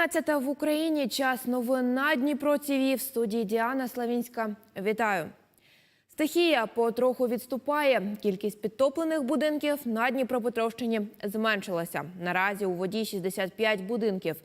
12 в Україні. Час новин на Дніпро ТВ. В студії Діана Славінська. Вітаю. Стихія потроху відступає. Кількість підтоплених будинків на Дніпропетровщині зменшилася. Наразі у воді 65 будинків.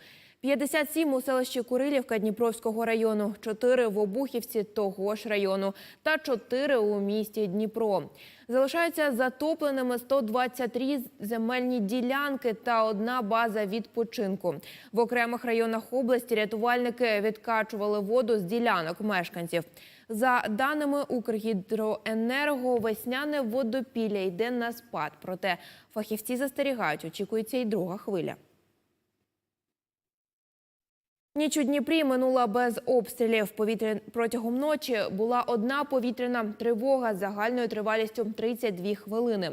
57 у селищі Курилівка Дніпровського району, 4 в Обухівці того ж району та 4 у місті Дніпро. Залишаються затопленими 123 земельні ділянки та одна база відпочинку. В окремих районах області рятувальники відкачували воду з ділянок мешканців. За даними Укргідроенерго, весняне водопілля йде на спад. Проте фахівці застерігають, очікується і друга хвиля. Ніч у Дніпрі минула без обстрілів. Повітря протягом ночі була одна повітряна тривога з загальною тривалістю 32 хвилини.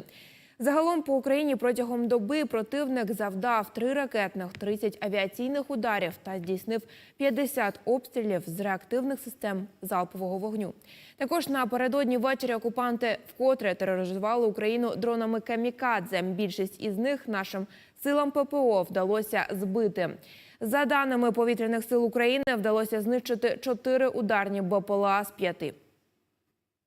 Загалом по Україні протягом доби противник завдав три ракетних, 30 авіаційних ударів та здійснив 50 обстрілів з реактивних систем залпового вогню. Також напередодні ввечері окупанти вкотре тероризували Україну дронами камікадзе. Більшість із них нашим силам ППО вдалося збити. За даними повітряних сил України, вдалося знищити чотири ударні БПЛА з п'яти.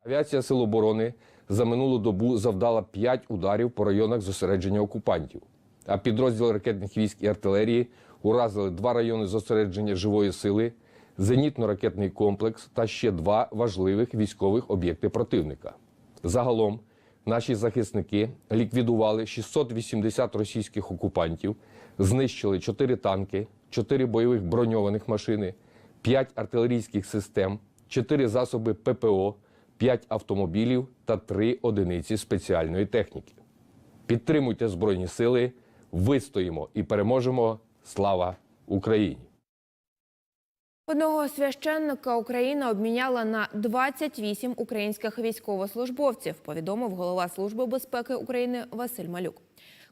Авіація Сил оборони за минулу добу завдала 5 ударів по районах зосередження окупантів. А підрозділи ракетних військ і артилерії уразили два райони зосередження живої сили, зенітно-ракетний комплекс та ще два важливих військових об'єкти противника. Загалом наші захисники ліквідували 680 російських окупантів, знищили 4 танки, 4 бойових броньованих машини, 5 артилерійських систем, 4 засоби ППО, 5 автомобілів та 3 одиниці спеціальної техніки. Підтримуйте Збройні Сили, вистоїмо і переможемо. Слава Україні! Одного священника Україна обміняла на 28 українських військовослужбовців, повідомив голова Служби безпеки України Василь Малюк.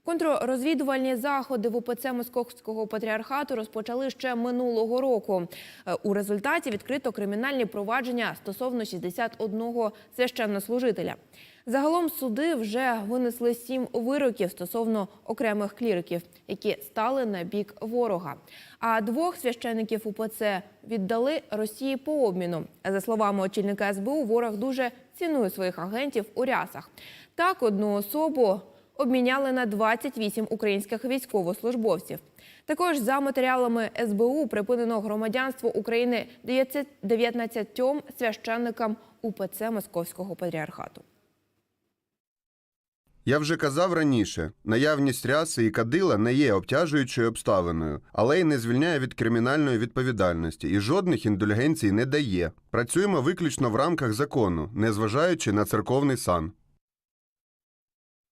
Контррозвідувальні заходи в УПЦ Московського патріархату розпочали ще минулого року. Е, У результаті відкрито кримінальні провадження стосовно 61 священнослужителя. Загалом суди вже винесли сім вироків стосовно окремих кліриків, які стали на бік ворога. А двох священиків УПЦ віддали Росії по обміну. За словами очільника СБУ, ворог дуже цінує своїх агентів у рясах. Так, одну особу обміняли на 28 українських військовослужбовців. Також за матеріалами СБУ припинено громадянство України 19 священникам УПЦ Московського патріархату. Я вже казав раніше, наявність ряси і кадила не є обтяжуючою обставиною, але й не звільняє від кримінальної відповідальності і жодних індульгенцій не дає. Працюємо виключно в рамках закону, незважаючи на церковний сан.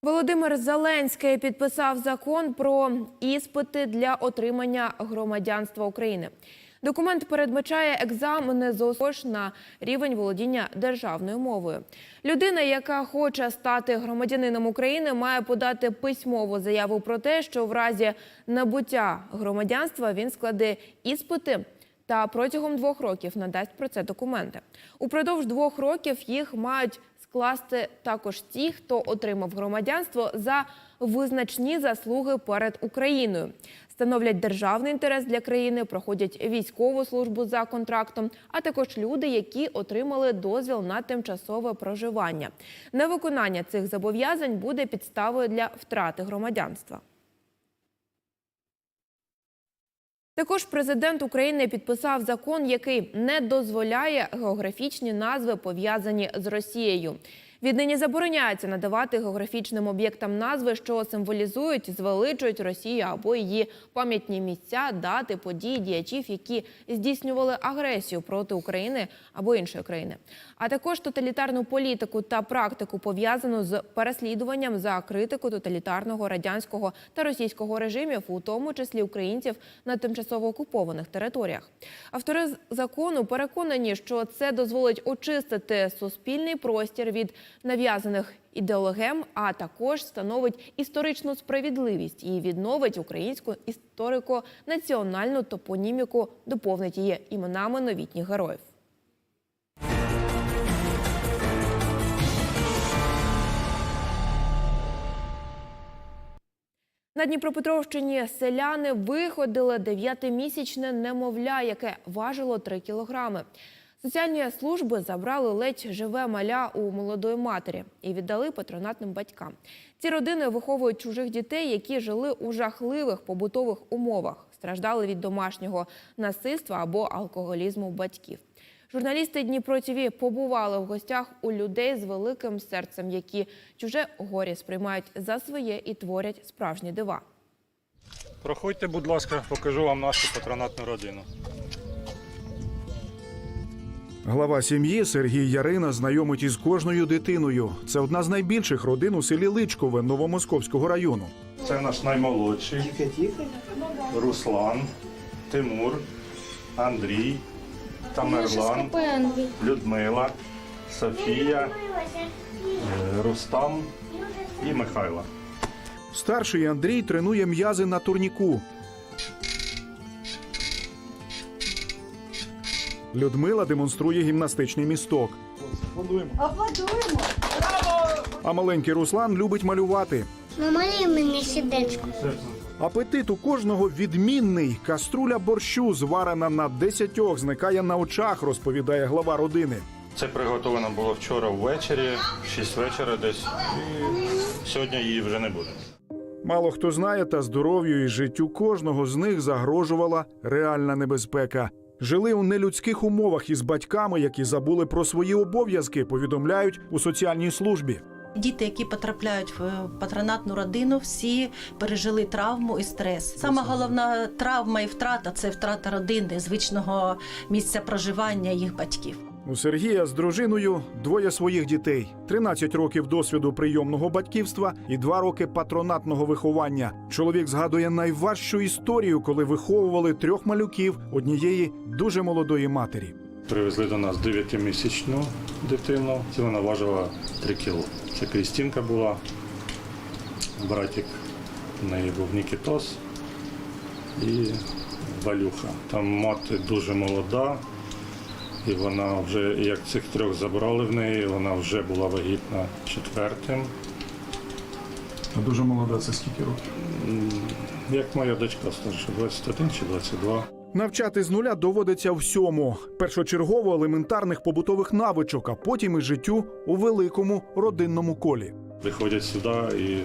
Володимир Зеленський підписав закон про іспити для отримання громадянства України. Документ передбачає екзамени з ОСОЖ на рівень володіння державною мовою. Людина, яка хоче стати громадянином України, має подати письмову заяву про те, що в разі набуття громадянства він складе іспити та протягом двох років надасть про це документи. Упродовж двох років їх мають скласти також ті, хто отримав громадянство за визначні заслуги перед Україною. Становлять державний інтерес для країни, проходять військову службу за контрактом, а також люди, які отримали дозвіл на тимчасове проживання. Невиконання цих зобов'язань буде підставою для втрати громадянства. Також президент України підписав закон, який не дозволяє географічні назви пов'язані з Росією. Віднині забороняється надавати географічним об'єктам назви, що символізують, звеличують Росію або її пам'ятні місця, дати, події, діячів, які здійснювали агресію проти України або іншої країни, а також тоталітарну політику та практику пов'язану з переслідуванням за критику тоталітарного радянського та російського режимів, у тому числі українців на тимчасово окупованих територіях. Автори закону переконані, що це дозволить очистити суспільний простір від нав'язаних ідеологем, а також становить історичну справедливість і відновить українську історико-національну топоніміку, доповнить її іменами новітніх героїв. На Дніпропетровщині селяни виходили дев'ятимісячне немовля, яке важило 3 кілограми. Соціальні служби забрали ледь живе маля у молодої матері і віддали патронатним батькам. Ці родини виховують чужих дітей, які жили у жахливих побутових умовах, страждали від домашнього насильства або алкоголізму батьків. Журналісти Дніпро ТІВІ побували в гостях у людей з великим серцем, які чуже горі сприймають за своє і творять справжні дива. Проходьте, будь ласка, покажу вам нашу патронатну родину. Глава сім'ї Сергій Ярина знайомить із кожною дитиною. Це одна з найбільших родин у селі Личкове Новомосковського району. Це наш наймолодший Руслан, Тимур, Андрій, Тамерлан, Людмила, Софія, е, Рустам і Михайло. Старший Андрій тренує м'язи на турніку. Людмила демонструє гімнастичний місток. Аплодуємо. А маленький Руслан любить малювати. Намалюй мені сердечко. Апетит у кожного відмінний. Каструля борщу, зварена на десятьох, зникає на очах, розповідає глава родини. Це приготовлено було вчора ввечері, в 6 вечора десь. І сьогодні її вже не буде. Мало хто знає, та здоров'ю і життю кожного з них загрожувала реальна небезпека. Жили у нелюдських умовах із батьками, які забули про свої обов'язки, повідомляють у соціальній службі. Діти, які потрапляють в патронатну родину, всі пережили травму і стрес. Сама головна травма і втрата це втрата родини, звичного місця проживання їх батьків. У Сергія з дружиною двоє своїх дітей: 13 років досвіду прийомного батьківства і 2 роки патронатного виховання. Чоловік згадує найважчу історію, коли виховували трьох малюків однієї дуже молодої матері. Привезли до нас 9-місячну дитину, вона важила 3 кіло. Це Крістінка була, братик в неї був Нікітос і Валюха. Там мати дуже молода, і вона вже, як цих трьох забрали в неї, вона вже була вагітна четвертим. А дуже молода, це скільки років? Як моя дочка старша, 21 чи 22. Навчати з нуля доводиться всьому: першочергово елементарних побутових навичок, а потім і життю у великому родинному колі. Приходять сюди і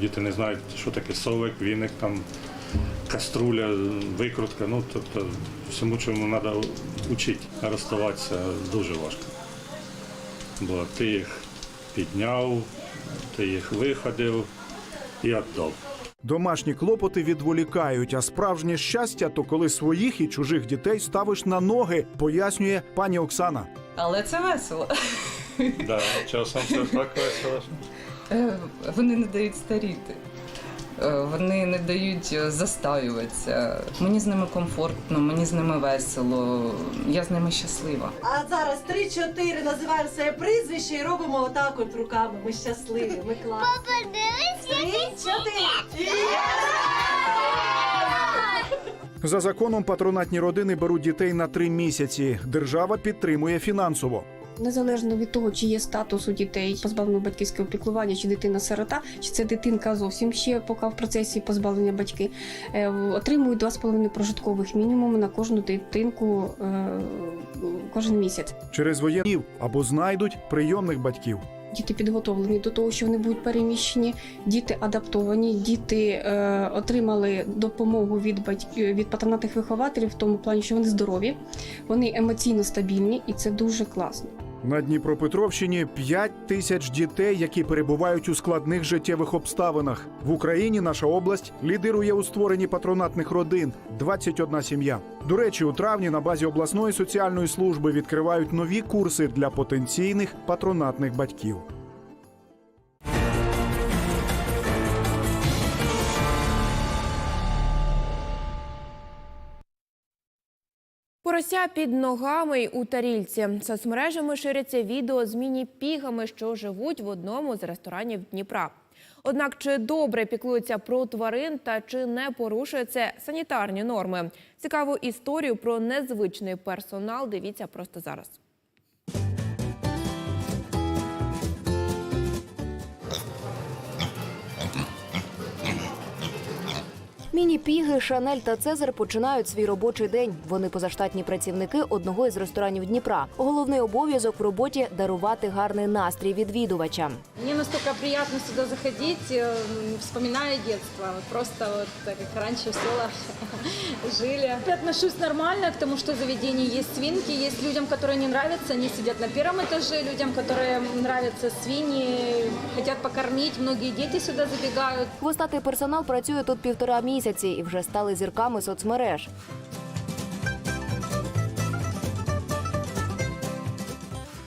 діти не знають, що таке совик, віник, там, каструля, викрутка. Ну, тобто всьому, чому треба вчити. Розставатися дуже важко. Бо ти їх підняв, ти їх виходив і віддав. Домашні клопоти відволікають, а справжнє щастя то коли своїх і чужих дітей ставиш на ноги, пояснює пані Оксана. Але це весело. Да, часом це так весело. Е, Вони не дають старіти. Е, Вони не дають е, застаюватися. Мені з ними комфортно, мені з ними весело. Я з ними щаслива. А зараз три-чотири називаємо своє прізвище і робимо отак от руками. Ми щасливі, ми класні. Папа, дивись, Три-чотири. За законом патронатні родини беруть дітей на три місяці. Держава підтримує фінансово. Незалежно від того, чи є статус у дітей позбавлено батьківського піклування, чи дитина сирота, чи це дитинка зовсім ще поки в процесі позбавлення батьки, е, отримують 2,5 прожиткових мінімуми на кожну дитинку е, кожен місяць. Через воєнів або знайдуть прийомних батьків. Діти підготовлені до того, що вони будуть переміщені, діти адаптовані, діти е, отримали допомогу від батьків від патронатних вихователів в тому плані, що вони здорові, вони емоційно стабільні, і це дуже класно. На Дніпропетровщині 5 тисяч дітей, які перебувають у складних життєвих обставинах. В Україні наша область лідирує у створенні патронатних родин 21 сім'я. До речі, у травні на базі обласної соціальної служби відкривають нові курси для потенційних патронатних батьків. Порося під ногами й у тарільці. Соцмережами ширяться відео з міні-пігами, що живуть в одному з ресторанів Дніпра. Однак чи добре піклуються про тварин та чи не порушує санітарні норми? Цікаву історію про незвичний персонал дивіться просто зараз. Міні-піги, Шанель та Цезар починають свій робочий день. Вони позаштатні працівники одного із ресторанів Дніпра. Головний обов'язок в роботі дарувати гарний настрій відвідувачам. Мне настолько приятно сюда заходить, э, вспоминая детство. Вот Просто вот так, как раньше в селах жили. Я отношусь нормально к тому, что заведение есть свинки, есть людям, которые не нравятся, они сидят на первом этаже, людям, которые нравятся свиньи, хотят покормить, многие дети сюда забегают. Хвостатий персонал працює тут півтора місяці і вже стали зірками соцмереж.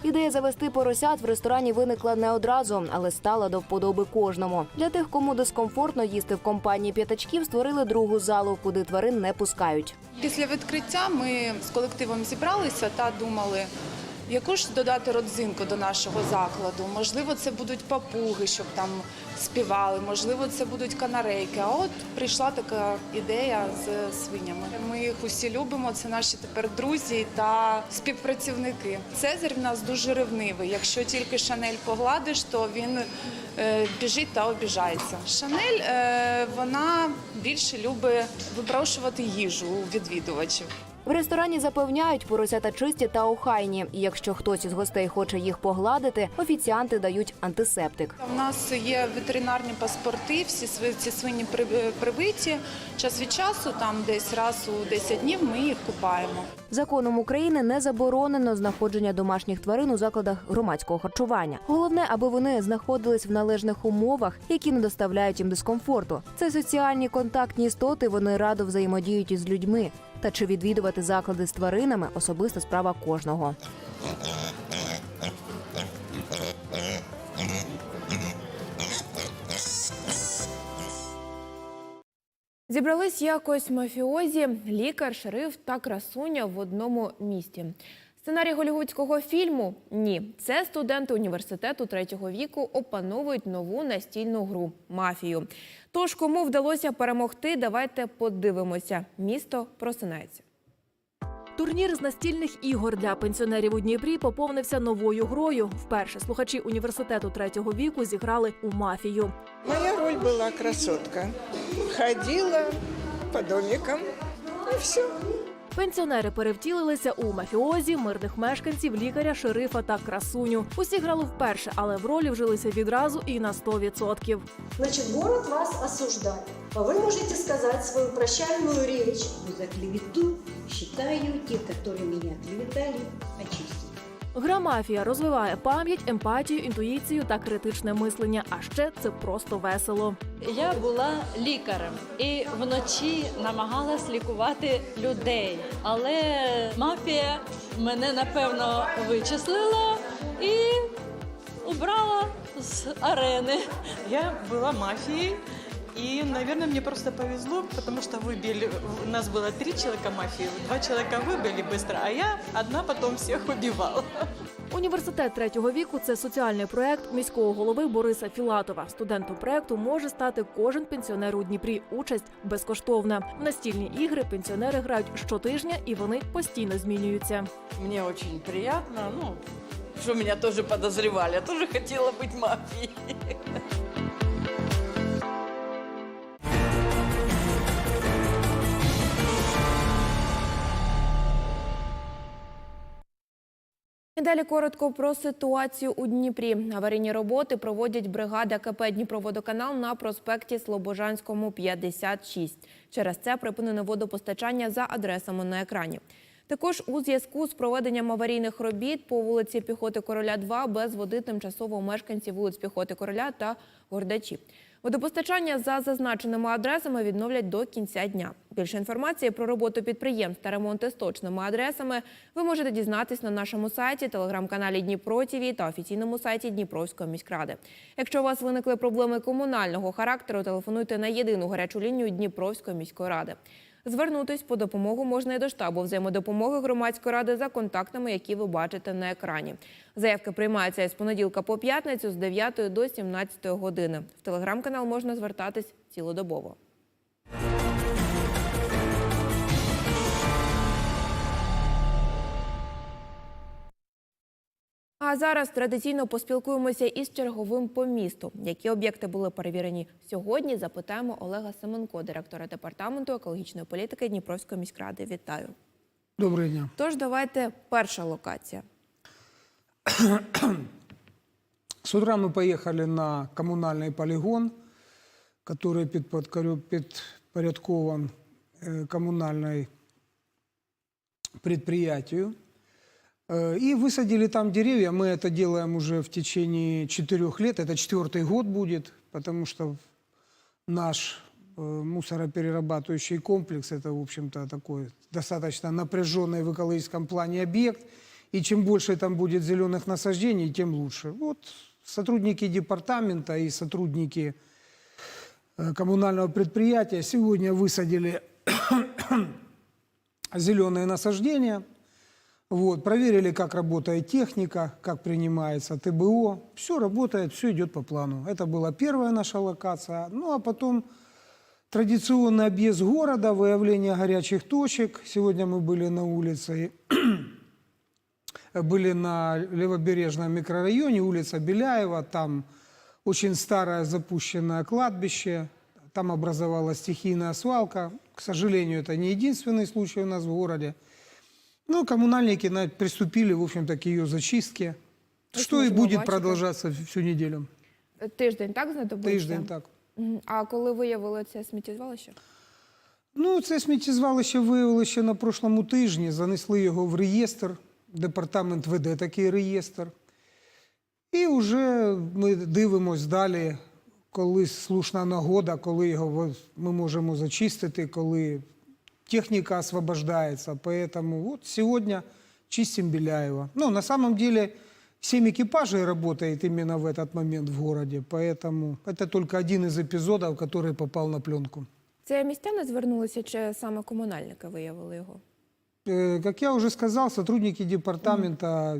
Ідея завести поросят в ресторані виникла не одразу, але стала до вподоби кожному. Для тих, кому дискомфортно їсти в компанії п'ятачків, створили другу залу, куди тварин не пускають. Після відкриття ми з колективом зібралися та думали, яку ж додати родзинку до нашого закладу. Можливо, це будуть папуги, щоб там співали, можливо, це будуть канарейки. А от прийшла така ідея з свинями. Ми їх усі любимо. Це наші тепер друзі та співпрацівники. Цезарь в нас дуже ревнивий. Якщо тільки Шанель погладиш, то він е, біжить та обіжається. Шанель е, вона більше любить випрошувати їжу у відвідувачів. В ресторані запевняють, поросята чисті та охайні. І якщо хтось із гостей хоче їх погладити, офіціанти дають антисептик. У нас є ветеринарні паспорти, всі ці свині при- привиті. Час від часу, там десь раз у 10 днів, ми їх купаємо. Законом України не заборонено знаходження домашніх тварин у закладах громадського харчування. Головне, аби вони знаходились в належних умовах, які не доставляють їм дискомфорту. Це соціальні контактні істоти. Вони радо взаємодіють із людьми. Та чи відвідувати заклади з тваринами особиста справа кожного. Зібрались якось мафіозі, лікар, шериф та красуня в одному місті. Сценарій голівудського фільму ні. Це студенти університету третього віку опановують нову настільну гру мафію. Тож кому вдалося перемогти, давайте подивимося. Місто просинається. Турнір з настільних ігор для пенсіонерів у Дніпрі поповнився новою грою. Вперше слухачі університету третього віку зіграли у мафію. Моя роль була красотка. Ходила по домикам і все. Пенсіонери перевтілилися у мафіозі, мирних мешканців, лікаря, шерифа та красуню. Усі грали вперше, але в ролі вжилися відразу і на 100%. Значить, город вас осуждає. А ви можете сказати свою прощальну річ За клевету вважаю ті, які мене клеветали, очистить. Гра мафія розвиває пам'ять, емпатію, інтуїцію та критичне мислення. А ще це просто весело. Я була лікарем і вночі намагалась лікувати людей. Але мафія мене напевно вичислила і убрала з арени. Я была мафией, и, наверное, мне просто повезло, потому что выбили, у нас было три человека мафии, два человека выбили быстро, а я одна потом всех убивала. Університет третього віку це соціальний проект міського голови Бориса Філатова. Студентом проекту може стати кожен пенсіонер у Дніпрі. Участь безкоштовна. В настільні ігри пенсіонери грають щотижня і вони постійно змінюються. Мне очень приятно, ну, что меня тоже подозревали, я тоже хотела быть мафией. І далі коротко про ситуацію у Дніпрі. Аварійні роботи проводять бригада КП Дніпроводоканал на проспекті Слобожанському 56. Через це припинено водопостачання за адресами на екрані. Також у зв'язку з проведенням аварійних робіт по вулиці Піхоти Короля 2 без води тимчасово мешканці вулиць Піхоти Короля та Гордачі. Водопостачання за зазначеними адресами відновлять до кінця дня. Більше інформації про роботу підприємств та ремонти з точними адресами ви можете дізнатись на нашому сайті, телеграм-каналі Дніпро ТІВІ та офіційному сайті Дніпровської міськради. Якщо у вас виникли проблеми комунального характеру, телефонуйте на єдину гарячу лінію Дніпровської міської ради. Звернутись по допомогу можна і до штабу взаємодопомоги громадської ради за контактами, які ви бачите на екрані. Заявки приймаються із понеділка по п'ятницю з 9 до 17 години. В телеграм-канал можна звертатись цілодобово. А зараз традиційно поспілкуємося із черговим по місту. Які об'єкти були перевірені сьогодні? Запитаємо Олега Семенко, директора департаменту екологічної політики Дніпровської міськради. Вітаю. Доброго дня. Тож давайте перша локація. С утра мы поехали на коммунальный полигон, который підподкорю- підпорядкован э, коммунальной предприятию. Э, И высадили там деревья. Мы это делаем уже в течение четырех лет. Это четвертый год будет, потому что наш э, мусороперерабатывающий комплекс – это, в общем-то, такой достаточно напряженный в экологическом плане объект. И чем больше там будет зеленых насаждений, тем лучше. Вот сотрудники департамента и сотрудники э, коммунального предприятия сегодня высадили зеленые насаждения. Вот, проверили, как работает техника, как принимается ТБО. Все работает, все идет по плану. Это была первая наша локация. Ну, а потом традиционный объезд города, выявление горячих точек. Сегодня мы были на улице, были на левобережном микрорайоне, улица Беляева. Там очень старое запущенное кладбище. Там образовалась стихийная свалка. К сожалению, это не единственный случай у нас в городе. Ну, коммунальники на- приступили, в общем-то, к ее зачистке, Ось что и будет бачити. продолжаться всю неделю. Тиждень так знадобився? Тиждень так. А коли виявили це сміттєзвалище? Ну, це сміттєзвалище виявили ще на прошлому тижні. Занесли його в реєстр. Департамент веде такий реєстр. І вже ми дивимось далі, коли слушна нагода, коли його ми можемо зачистити, коли техніка освобождається. Поэтому вот сегодня чистим Беляева. Ну, на самом деле, семь экипажей работает именно в этот момент в городе, поэтому это только один из эпизодов, который попал на пленку. Це містяни звернулися чи саме комунальники виявили його? Э, Как я уже сказал, сотрудники департамента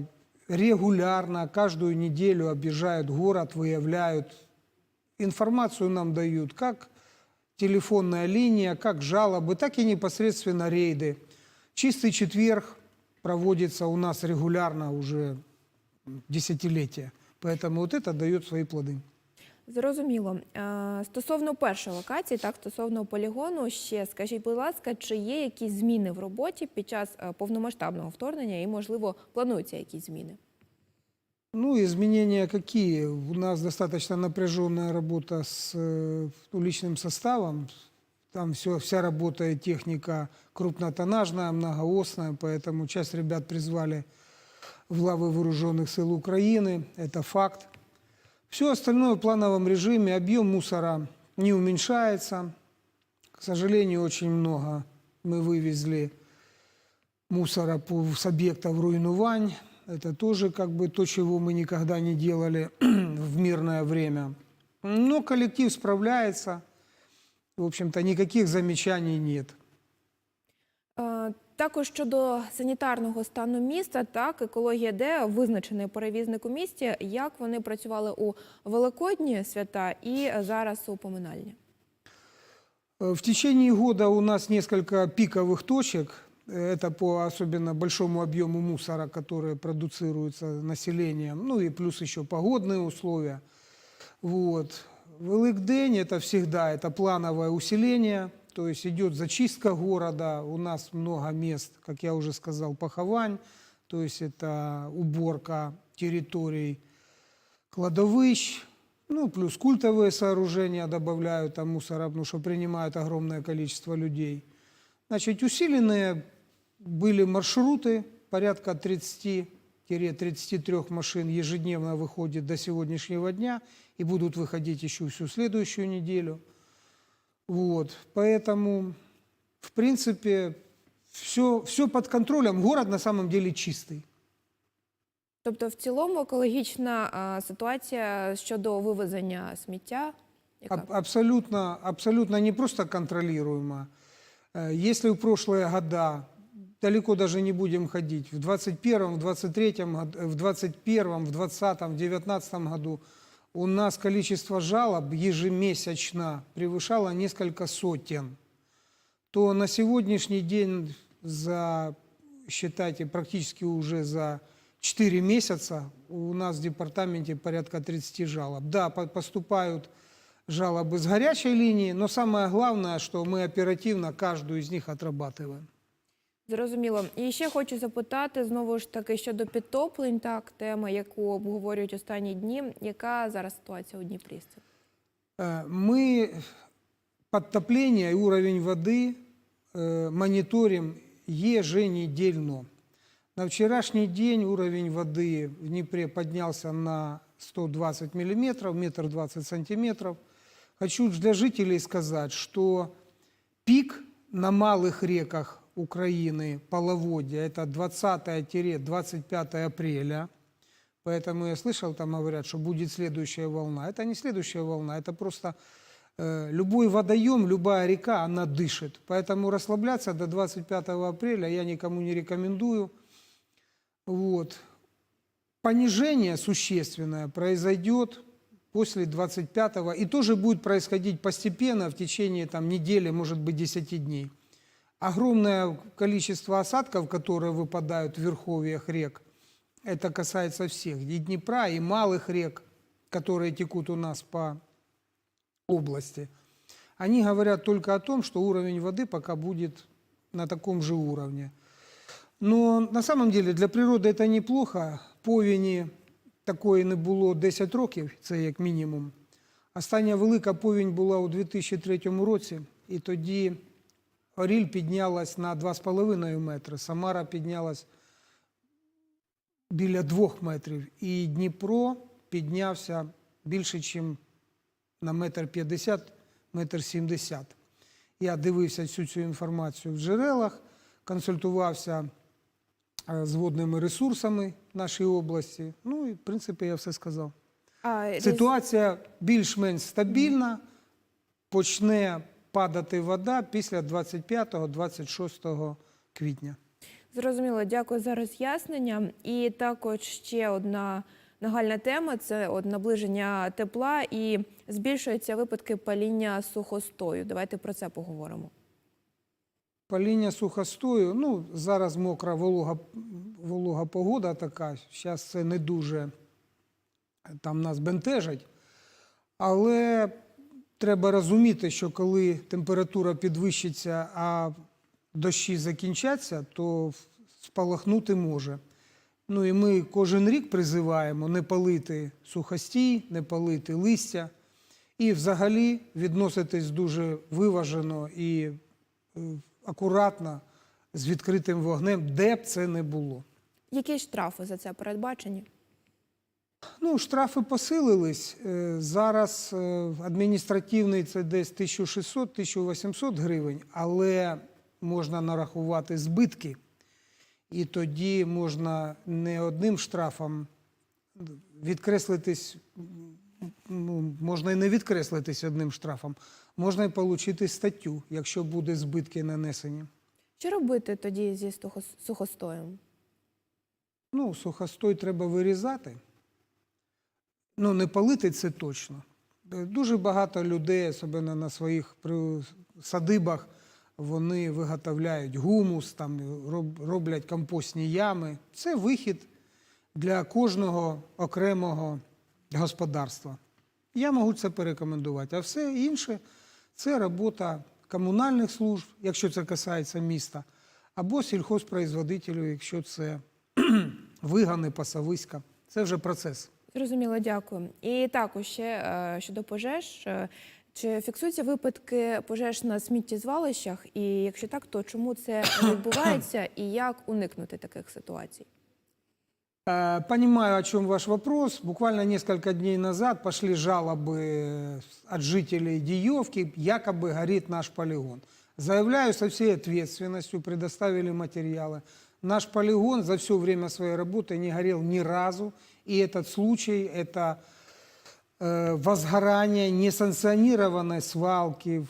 регулярно, каждую неделю объезжают город, выявляют, информацию нам дают, как телефонная линия, как жалобы, так и непосредственно рейды. Чистый четверг проводится у нас регулярно уже десятилетия. Поэтому вот это дает свои плоды. Зрозуміло. Е, Стосовно першої локації, так стосовно полігону, ще скажіть, будь ласка, чи є якісь зміни в роботі під час е, повномасштабного вторгнення і, можливо, плануються якісь зміни? Ну, изменения какие? У нас достаточно напряженная работа с э, ну, личным составом. Там все, вся работает техника крупнотоннажная, многоосная, поэтому часть ребят призвали в лавы вооруженных сил Украины. Это факт. Все остальное в плановом режиме. Объем мусора не уменьшается. К сожалению, очень много мы вывезли мусора с объектов руйнувань. Это тоже как бы то, чего мы никогда не делали в мирное время. Но коллектив справляется. В общем-то, никаких замечаний нет. Е, Також щодо санітарного стану міста, так екологія Де визначений перевізник у місті. Як вони працювали у великодні свята і зараз у поминальні? Э, В течение года у нас несколько пиковых точек. Это по особенно большому объему мусора, который продуцируется населением. Ну и плюс еще погодные условия. Вот. Великдень – это всегда это плановое усиление, то есть идет зачистка города. У нас много мест, как я уже сказал, поховань, то есть это уборка территорий кладовищ, ну, плюс культовые сооружения добавляют там мусора, потому что принимают огромное количество людей. Значит, усиленные были маршруты, порядка 30-33 машин ежедневно выходит до сегодняшнего дня и будут выходить еще всю следующую неделю. Вот, поэтому, в принципе, все, все под контролем. Город на самом деле чистый. Тобто, в цілому екологічна е, ситуація щодо вивезення сміття. яка? Аб- абсолютно, абсолютно не просто контролируемо. Э, Если в прошлые года, далеко даже не будем ходить, в 21, в 23, год- в 21, в 20, в 19 году у нас количество жалоб ежемесячно превышало несколько сотен, то на сегодняшний день за, считайте, практически уже за 4 месяца у нас в департаменте порядка 30 жалоб. Да, по- поступают жалобы с горячей линии, но самое главное, что мы оперативно каждую из них отрабатываем. Зрозуміло. І ще хочу запитати знову ж таки щодо підтоплень, так, тема, яку обговорюють останні дні. Яка зараз ситуація у Дніпрі? Э, Мы подтопление и уровень воды э, мониторим еженедельно. На вчерашний день уровень воды в Днепре поднялся на 120 миллиметров, метр 20 сантиметров. Хочу для жителей сказать, что пик на малых реках Украины половодья это 20-25 апреля. Поэтому я слышал, там говорят, что будет следующая волна. Это не следующая волна, это просто э, любой водоем, любая река, она дышит. Поэтому расслабляться до 25 апреля я никому не рекомендую. Вот. Понижение существенное произойдет после 25-го и тоже будет происходить постепенно в течение там, недели, может быть, 10 дней. Огромное количество осадков, которые выпадают в верховьях рек, это касается всех, и Днепра, и малых рек, которые текут у нас по области. Они говорят только о том, что уровень воды пока будет на таком же уровне. Но на самом деле для природи це неплохо. Повені такої не було 10 років, це як мінімум. Остання велика повінь була у 2003 році, і тоді Оріль піднялась на 2,5 метри, Самара піднялась біля 2 метрів, і Дніпро піднявся більше, ніж на метр 50, метр 70. Я дивився всю цю інформацію в джерелах, консультувався е, з водними ресурсами нашої області. Ну і в принципі я все сказав. А, Ситуація більш-менш стабільна, почне падати вода після 25-26 квітня. Зрозуміло, дякую за роз'яснення. І також ще одна нагальна тема це от наближення тепла і збільшуються випадки паління сухостою. Давайте про це поговоримо. Паління сухостою, ну зараз мокра волога, волога погода така, зараз це не дуже там нас бентежить. Але треба розуміти, що коли температура підвищиться, а дощі закінчаться, то спалахнути може. Ну і ми кожен рік призиваємо не палити сухостій, не палити листя і взагалі відноситись дуже виважено і е, акуратно з відкритим вогнем, де б це не було. Які штрафи за це передбачені? Ну, штрафи посилились. Е, Зараз е, адміністративний це десь 1600-1800 гривень, але можна нарахувати збитки. І тоді можна не одним штрафом відкреслитись, ну, можна і не відкреслитись одним штрафом, можна і отримати статтю, якщо буде збитки нанесені. Що робити тоді зі сухостоєм? Ну, сухостой треба вирізати. Ну, не палити це точно. Е, Дуже багато людей, особливо на своїх садибах, вони виготовляють гумус, там, роблять компостні ями. Це вихід для кожного окремого господарства. Я можу це порекомендувати. А все інше це робота комунальних служб, якщо це касається міста, або сільхозпроизводителів, якщо це вигани, пасовиська. Це вже процес. Зрозуміло, дякую. І також ще е, щодо пожеж. Е, Чи фіксуються випадки пожеж на сміттєзвалищах? І якщо так, то чому це відбувається і як уникнути таких ситуацій? Э, Понимаю, о чем ваш вопрос. Буквально несколько дней назад пошли жалобы от жителей Диевки, якобы горит наш полигон. Заявляю со всей ответственностью, предоставили материалы. Наш полигон за все время своей работы не горел ни разу. И этот случай, это э, возгорание несанкционированной свалки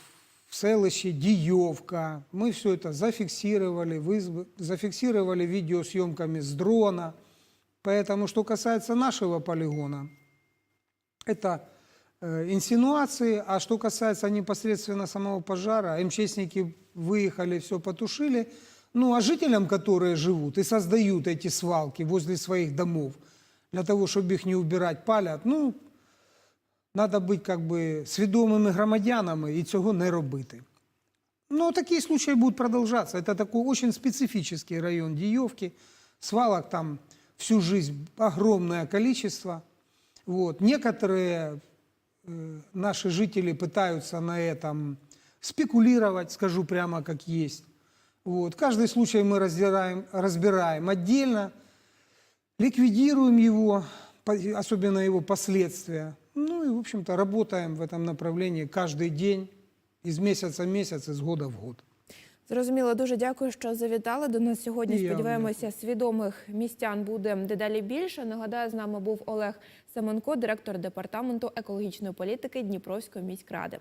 в селище Диевка. Мы все это зафиксировали, вызв- зафиксировали видеосъемками с дрона. Поэтому, что касается нашего полигона, это э, инсинуации, а что касается непосредственно самого пожара, МЧСники выехали, все потушили, Ну, а жителям, которые живут и создают эти свалки возле своих домов, для того, чтобы их не убирать, палят, ну, надо бути как би свідомими громадянами і цього не робити. Но такие случаи будут продолжаться. Это такой очень специфический район Диевки. Свалок там всю жизнь огромное количество. Вот. Некоторые э, наши жители пытаются на этом спекулировать, скажу прямо как есть. Вот. Каждый случай мы разбираем, разбираем отдельно, ликвидируем его, особенно его последствия. Ну и, в общем-то, работаем в этом направлении каждый день, из месяца в месяц, из года в год. Зрозуміло, дуже дякую, що завітали до нас сьогодні. Я Сподіваємося, свідомих містян буде дедалі більше. Нагадаю, з нами був Олег Семенко, директор департаменту екологічної політики Дніпровської міськради.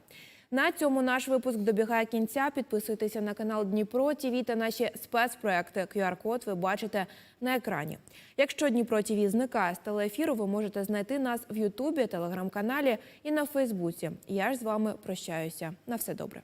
На цьому наш випуск добігає кінця. Підписуйтеся на канал Дніпро ТІВІ та наші спецпроекти. QR-код ви бачите на екрані. Якщо Дніпро ТІВІ зникає з телеефіру, ви можете знайти нас в Ютубі, телеграм-каналі і на Фейсбуці. Я ж з вами прощаюся. На все добре.